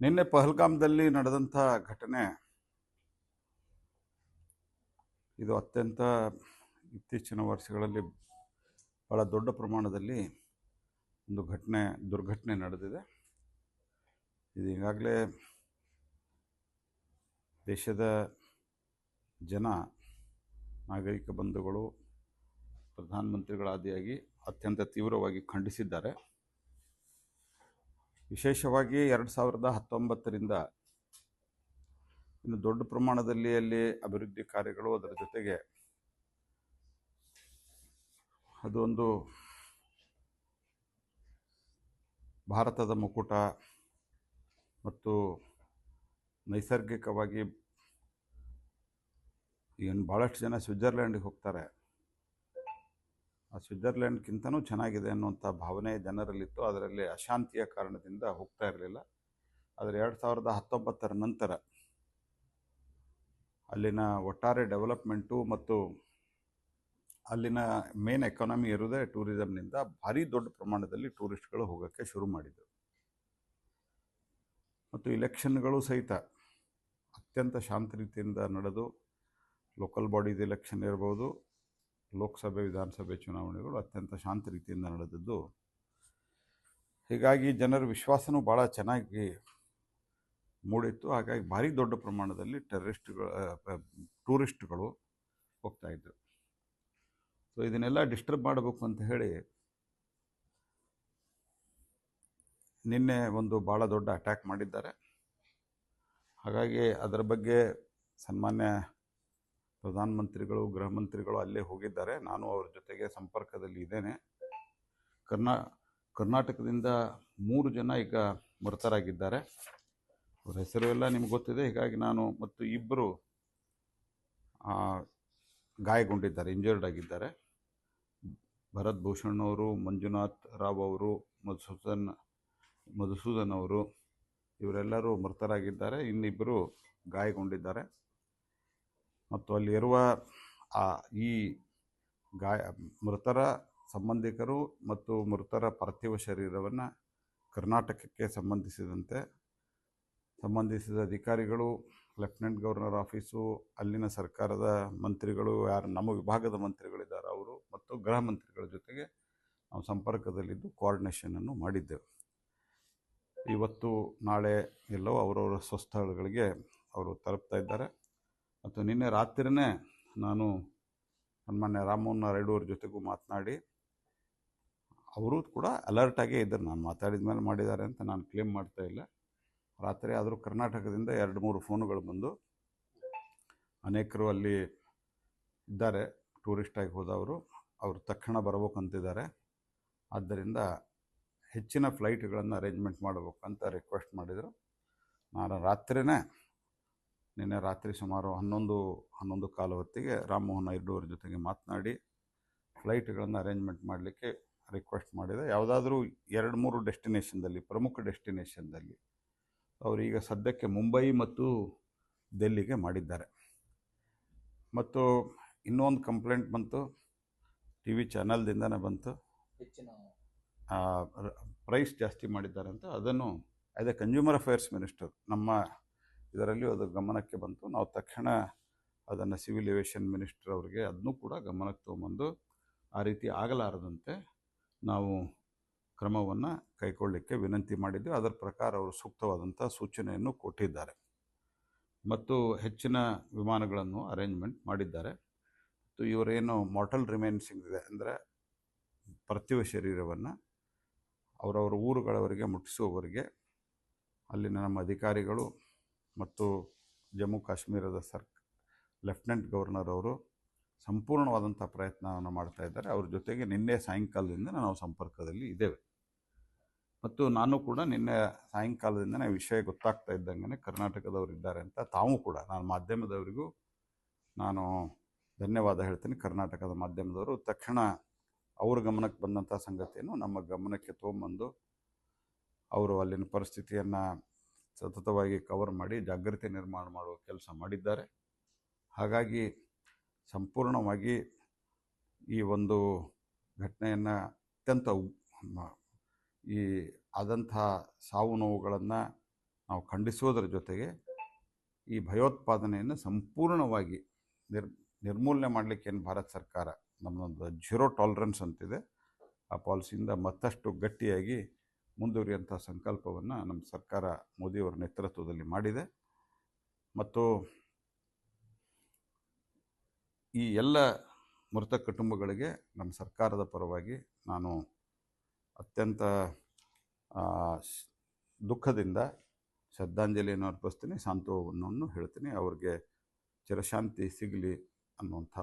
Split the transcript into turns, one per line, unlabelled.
ನಿನ್ನೆ ಪಹಲ್ಗಾಮ್ದಲ್ಲಿ ನಡೆದಂಥ ಘಟನೆ ಇದು ಅತ್ಯಂತ ಇತ್ತೀಚಿನ ವರ್ಷಗಳಲ್ಲಿ ಬಹಳ ದೊಡ್ಡ ಪ್ರಮಾಣದಲ್ಲಿ ಒಂದು ಘಟನೆ, ದುರ್ಘಟನೆ ನಡೆದಿದೆ. ಇದು ಈಗಾಗಲೇ ದೇಶದ ಜನ, ನಾಗರಿಕ ಬಂಧುಗಳು ಪ್ರಧಾನಮಂತ್ರಿಗಳಾದಿಯಾಗಿ ಅತ್ಯಂತ ತೀವ್ರವಾಗಿ ಖಂಡಿಸಿದ್ದಾರೆ. ವಿಶೇಷವಾಗಿ ಎರಡು ಸಾವಿರದ ಹತ್ತೊಂಬತ್ತರಿಂದ ಇನ್ನು ದೊಡ್ಡ ಪ್ರಮಾಣದಲ್ಲಿ ಅಲ್ಲಿ ಅಭಿವೃದ್ಧಿ ಕಾರ್ಯಗಳು ಅದರ ಜೊತೆಗೆ ಅದೊಂದು ಭಾರತದ ಮುಕುಟ ಮತ್ತು ನೈಸರ್ಗಿಕವಾಗಿ ಏನು ಭಾಳಷ್ಟು ಜನ ಸ್ವಿಟ್ಜರ್ಲ್ಯಾಂಡಿಗೆ ಹೋಗ್ತಾರೆ. ಆ ಸ್ವಿಟ್ಜರ್ಲ್ಯಾಂಡ್ಗಿಂತನೂ ಚೆನ್ನಾಗಿದೆ ಅನ್ನುವಂಥ ಭಾವನೆ ಜನರಲ್ಲಿತ್ತು. ಅದರಲ್ಲಿ ಅಶಾಂತಿಯ ಕಾರಣದಿಂದ ಹೋಗ್ತಾ ಇರಲಿಲ್ಲ. ಆದರೆ ಎರಡು ಸಾವಿರದ ಹತ್ತೊಂಬತ್ತರ ನಂತರ ಅಲ್ಲಿನ ಒಟ್ಟಾರೆ ಡೆವಲಪ್ಮೆಂಟು ಮತ್ತು ಅಲ್ಲಿನ ಮೇನ್ ಎಕಾನಮಿ ಇರೋದೇ ಟೂರಿಸಮ್ನಿಂದ ಭಾರಿ ದೊಡ್ಡ ಪ್ರಮಾಣದಲ್ಲಿ ಟೂರಿಸ್ಟ್ಗಳು ಹೋಗೋಕ್ಕೆ ಶುರು ಮಾಡಿದರು. ಮತ್ತು ಇಲೆಕ್ಷನ್ಗಳು ಸಹಿತ ಅತ್ಯಂತ ಶಾಂತ ರೀತಿಯಿಂದ ನಡೆದು, ಲೋಕಲ್ ಬಾಡೀಸ್ ಇಲೆಕ್ಷನ್ ಇರ್ಬೋದು ಲೋಕಸಭೆ, ವಿಧಾನಸಭೆ ಚುನಾವಣೆಗಳು ಅತ್ಯಂತ ಶಾಂತ ರೀತಿಯಿಂದ ನಡೆದದ್ದು. ಹೀಗಾಗಿ ಜನರ ವಿಶ್ವಾಸನೂ ಭಾಳ ಚೆನ್ನಾಗಿ ಮೂಡಿತ್ತು. ಹಾಗಾಗಿ ಭಾರಿ ದೊಡ್ಡ ಪ್ರಮಾಣದಲ್ಲಿ ಟೆರರಿಸ್ಟ್ಗಳು ಟೂರಿಸ್ಟ್ಗಳು ಹೋಗ್ತಾಯಿದ್ರು ಸೊ ಇದನ್ನೆಲ್ಲ ಡಿಸ್ಟರ್ಬ್ ಮಾಡಬೇಕು ಅಂತ ಹೇಳಿ ನಿನ್ನೆ ಒಂದು ಭಾಳ ದೊಡ್ಡ ಅಟ್ಯಾಕ್ ಮಾಡಿದ್ದಾರೆ. ಹಾಗಾಗಿ ಅದರ ಬಗ್ಗೆ ಸನ್ಮಾನ್ಯ ಪ್ರಧಾನಮಂತ್ರಿಗಳು ಗೃಹ ಮಂತ್ರಿಗಳು ಅಲ್ಲೇ ಹೋಗಿದ್ದಾರೆ. ನಾನು ಅವ್ರ ಜೊತೆಗೆ ಸಂಪರ್ಕದಲ್ಲಿ ಇದ್ದೇನೆ. ಕರ್ನಾ, ಕರ್ನಾಟಕದಿಂದ ಮೂರು ಜನ ಈಗ ಮೃತರಾಗಿದ್ದಾರೆ. ಅವ್ರ ಹೆಸರು ಎಲ್ಲ ನಿಮ್ಗೆ ಗೊತ್ತಿದೆ. ಹೀಗಾಗಿ ನಾನು ಮತ್ತು ಇಬ್ಬರು ಗಾಯಗೊಂಡಿದ್ದಾರೆ ಇಂಜರ್ಡ್ ಆಗಿದ್ದಾರೆ. ಭರತ್ ಭೂಷಣ್ ಅವರು, ಮಂಜುನಾಥ್ ರಾವ್ ಅವರು, ಮಧುಸೂದನ್ ಮಧುಸೂದನ್ ಅವರು, ಇವರೆಲ್ಲರೂ ಮೃತರಾಗಿದ್ದಾರೆ. ಇನ್ನಿಬ್ಬರು ಗಾಯಗೊಂಡಿದ್ದಾರೆ. ಮತ್ತು ಅಲ್ಲಿರುವ ಆ ಈ ಗಾಯ, ಮೃತರ ಸಂಬಂಧಿಕರು ಮತ್ತು ಮೃತರ ಪಾರ್ಥಿವ ಶರೀರವನ್ನು ಕರ್ನಾಟಕಕ್ಕೆ ಸಂಬಂಧಿಸಿದಂತೆ, ಸಂಬಂಧಿಸಿದ ಅಧಿಕಾರಿಗಳು, ಲೆಫ್ಟಿನೆಂಟ್ ಗವರ್ನರ್ ಆಫೀಸು, ಅಲ್ಲಿನ ಸರ್ಕಾರದ ಮಂತ್ರಿಗಳು, ಯಾರು, ನಮ್ಮ ವಿಭಾಗದ ಮಂತ್ರಿಗಳಿದ್ದಾರೆ ಅವರು ಮತ್ತು ಗೃಹ ಮಂತ್ರಿಗಳ ಜೊತೆಗೆ ನಾವು ಸಂಪರ್ಕದಲ್ಲಿದ್ದು ಕೋಆರ್ಡಿನೇಷನನ್ನು ಮಾಡಿದ್ದೆವು. ಇವತ್ತು ನಾಳೆ ಎಲ್ಲವೂ ಅವರವರ ಸ್ವಸ್ಥಳಗಳಿಗೆ ಅವರು ತಲುಪ್ತಾ ಇದ್ದಾರೆ. ಮತ್ತು ನಿನ್ನೆ ರಾತ್ರಿಯೇ ನಾನು ಸನ್ಮಾನ್ಯ ರೈಡು ಅವ್ರ ಜೊತೆಗೂ ಮಾತನಾಡಿ, ಅವರು ಕೂಡ ಅಲರ್ಟಾಗೇ ಇದ್ದರು. ನಾನು ಮಾತಾಡಿದ ಮೇಲೆ ಮಾಡಿದ್ದಾರೆ ಅಂತ ನಾನು ಕ್ಲೇಮ್ ಮಾಡ್ತಾ ಇಲ್ಲ. ರಾತ್ರಿ ಆದರೂ ಕರ್ನಾಟಕದಿಂದ ಎರಡು ಮೂರು ಫೋನುಗಳು ಬಂದು ಅನೇಕರು ಅಲ್ಲಿ ಇದ್ದಾರೆ ಟೂರಿಸ್ಟಾಗಿ ಹೋದವರು. ಅವರು ತಕ್ಷಣ ಬರಬೇಕಂತಿದ್ದಾರೆ ಆದ್ದರಿಂದ ಹೆಚ್ಚಿನ ಫ್ಲೈಟ್ಗಳನ್ನು ಅರೇಂಜ್ಮೆಂಟ್ ಮಾಡಬೇಕಂತ ರಿಕ್ವೆಸ್ಟ್ ಮಾಡಿದರು. ನಾನು ರಾತ್ರಿಯೇ ನಿನ್ನೆ ರಾತ್ರಿ ಸುಮಾರು ಹನ್ನೊಂದು ಹನ್ನೊಂದು ಕಾಲ ಹೊತ್ತಿಗೆ ರಾಮಮೋಹನ್ ನಾಯ್ಡು ಜೊತೆಗೆ ಮಾತನಾಡಿ ಫ್ಲೈಟ್ಗಳನ್ನು ಅರೇಂಜ್ಮೆಂಟ್ ಮಾಡಲಿಕ್ಕೆ ರಿಕ್ವೆಸ್ಟ್ ಮಾಡಿದೆ. ಯಾವುದಾದ್ರೂ ಎರಡು ಮೂರು ಡೆಸ್ಟಿನೇಷನ್ದಲ್ಲಿ ಪ್ರಮುಖ ಡೆಸ್ಟಿನೇಷನ್ದಲ್ಲಿ ಅವರೀಗ ಸದ್ಯಕ್ಕೆ ಮುಂಬೈ ಮತ್ತು ದೆಲ್ಲಿಗೆ ಮಾಡಿದ್ದಾರೆ. ಮತ್ತು ಇನ್ನೊಂದು ಕಂಪ್ಲೇಂಟ್ ಬಂತು ಟಿ ವಿ ಚಾನಲ್ದಿಂದನೇ ಬಂತು.
ಹೆಚ್ಚಿನ
ಪ್ರೈಸ್ ಜಾಸ್ತಿ ಮಾಡಿದ್ದಾರೆ ಅಂತ ಅದನ್ನು as a consumer affairs minister ನಮ್ಮ ಇದರಲ್ಲಿ ಅದು ಗಮನಕ್ಕೆ ಬಂತು. ನಾವು ತಕ್ಷಣ ಅದನ್ನು ಸಿವಿಲ್ ಏವಿಯೇಷನ್ ಮಿನಿಸ್ಟರ್ ಅವರಿಗೆ ಅದನ್ನೂ ಕೂಡ ಗಮನಕ್ಕೆ ತೊಗೊಂಬಂದು ಆ ರೀತಿ ಆಗಲಾರದಂತೆ ನಾವು ಕ್ರಮವನ್ನು ಕೈಗೊಳ್ಳಲಿಕ್ಕೆ ವಿನಂತಿ ಮಾಡಿದ್ವಿ. ಅದರ ಪ್ರಕಾರ ಅವರು ಸೂಕ್ತವಾದಂಥ ಸೂಚನೆಯನ್ನು ಕೊಟ್ಟಿದ್ದಾರೆ. ಮತ್ತು ಹೆಚ್ಚಿನ ವಿಮಾನಗಳನ್ನು ಅರೇಂಜ್ಮೆಂಟ್ ಮಾಡಿದ್ದಾರೆ. ಮತ್ತು ಇವರೇನು ಮಾರ್ಟಲ್ ರಿಮೈನ್ಸಿಂಗ್ ಇದೆ ಅಂದರೆ ಪಾರ್ಥಿವ ಶರೀರವನ್ನು ಅವರವರ ಊರುಗಳವರಿಗೆ ಮುಟ್ಟಿಸುವವರಿಗೆ ಅಲ್ಲಿನ ನಮ್ಮ ಅಧಿಕಾರಿಗಳು ಮತ್ತು ಜಮ್ಮು ಕಾಶ್ಮೀರದ ಸರ್ ಲೆಫ್ಟಿನೆಂಟ್ ಗವರ್ನರ್ ಅವರು ಸಂಪೂರ್ಣವಾದಂಥ ಪ್ರಯತ್ನವನ್ನು ಮಾಡ್ತಾ ಇದ್ದಾರೆ. ಅವ್ರ ಜೊತೆಗೆ ನಿನ್ನೆ ಸಾಯಂಕಾಲದಿಂದ ನಾವು ಸಂಪರ್ಕದಲ್ಲಿ ಇದ್ದೇವೆ. ಮತ್ತು ನಾನು ಕೂಡ ನಿನ್ನೆ ಸಾಯಂಕಾಲದಿಂದನೇ ವಿಷಯ ಗೊತ್ತಾಗ್ತಾ ಇದ್ದಂಗೆ ಕರ್ನಾಟಕದವರು ಇದ್ದಾರೆ ಅಂತ ತಾವು ಕೂಡ, ನಾನು ಮಾಧ್ಯಮದವರಿಗೂ ನಾನು ಧನ್ಯವಾದ ಹೇಳ್ತೀನಿ. ಕರ್ನಾಟಕದ ಮಾಧ್ಯಮದವರು ತಕ್ಷಣ ಅವ್ರ ಗಮನಕ್ಕೆ ಬಂದಂಥ ಸಂಗತಿಯನ್ನು ನಮ್ಮ ಗಮನಕ್ಕೆ ತೊಗೊಂಬಂದು ಅವರು ಅಲ್ಲಿನ ಪರಿಸ್ಥಿತಿಯನ್ನು ಸತತವಾಗಿ ಕವರ್ ಮಾಡಿ ಜಾಗೃತಿ ನಿರ್ಮಾಣ ಮಾಡುವ ಕೆಲಸ ಮಾಡಿದ್ದಾರೆ. ಹಾಗಾಗಿ ಸಂಪೂರ್ಣವಾಗಿ ಈ ಒಂದು ಘಟನೆಯನ್ನು ಅತ್ಯಂತ ಈ ಆದಂಥ ಸಾವು ನೋವುಗಳನ್ನು ನಾವು ಖಂಡಿಸೋದ್ರ ಜೊತೆಗೆ ಈ ಭಯೋತ್ಪಾದನೆಯನ್ನು ಸಂಪೂರ್ಣವಾಗಿ ನಿರ್ ನಿರ್ಮೂಲನೆ ಮಾಡಲಿಕ್ಕೆ ಏನು ಭಾರತ ಸರ್ಕಾರ ನಮ್ಮದೊಂದು ಜೀರೋ ಟಾಲರೆನ್ಸ್ ಅಂತಿದೆ. ಆ ಪಾಲಿಸಿಯಿಂದ ಮತ್ತಷ್ಟು ಗಟ್ಟಿಯಾಗಿ ಮುಂದುವರಿಯುವಂಥ ಸಂಕಲ್ಪವನ್ನು ನಮ್ಮ ಸರ್ಕಾರ ಮೋದಿಯವರ ನೇತೃತ್ವದಲ್ಲಿ ಮಾಡಿದೆ. ಮತ್ತು ಈ ಎಲ್ಲ ಮೃತ ಕುಟುಂಬಗಳಿಗೆ ನಮ್ಮ ಸರ್ಕಾರದ ಪರವಾಗಿ ನಾನು ಅತ್ಯಂತ ದುಃಖದಿಂದ ಶ್ರದ್ಧಾಂಜಲಿಯನ್ನು ಅರ್ಪಿಸ್ತೀನಿ, ಸಾಂತ್ವನವನ್ನು ಹೇಳ್ತೀನಿ, ಅವ್ರಿಗೆ ಚಿರಶಾಂತಿ ಸಿಗಲಿ ಅನ್ನುವಂಥ